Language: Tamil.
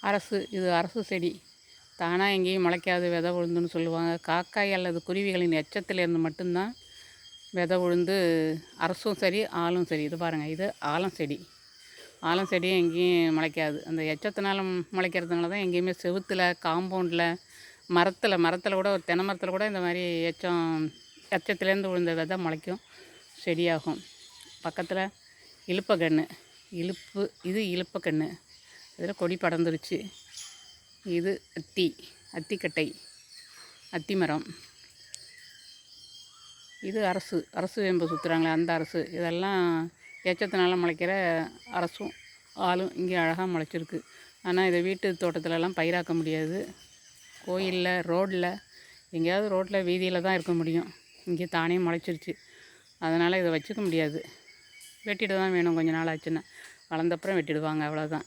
அரசு இது அரசு செடி. தானாக எங்கேயும் முளைக்காது விதை உளுந்துன்னு சொல்லுவாங்க. காக்காய் அல்லது குருவிகளின் எச்சத்திலேருந்து மட்டும்தான் விதை உளுந்து அரசும் சரி ஆளும் சரி. இது பாருங்கள் இது ஆலம் செடி. ஆலம் செடியும் எங்கேயும் முளைக்காது அந்த எச்சத்தினால முளைக்கிறதுனால தான் எங்கேயுமே செவுத்தில் காம்பவுண்டில் மரத்தில் மரத்தில் கூட ஒரு தென்னை மரத்தில் கூட இந்த மாதிரி எச்சம் எச்சத்துலேருந்து விழுந்த விதை முளைக்கும் செடியாகும். பக்கத்தில் இலுப்பக்கன்று இலுப்பு இது இலுப்பக்கன்று இதில் கொடி படர்ந்துருச்சு. இது அத்தி அத்திக்கட்டை அத்தி மரம் இது அரசு அரசு வேம்பு சுற்றுறாங்களே அந்த அரசு. இதெல்லாம் எச்சத்தினால முளைக்கிற அரசும் ஆளும் இங்கே அழகாக முளைச்சிருக்கு. ஆனால் இதை வீட்டு தோட்டத்துலலாம் பயிராக்க முடியாது. கோயிலில் ரோட்டில் எங்கேயாவது ரோட்டில் வீதியில் தான் இருக்க முடியும். இங்கே தானே முளைச்சிருச்சு. அதனால் இதை வச்சுக்க முடியாது. வெட்டிட்டு தான் வேணும் கொஞ்ச நாள் ஆச்சுன்னா. வளர்ந்தப்புறம் வெட்டிடுவாங்க அவ்வளோதான்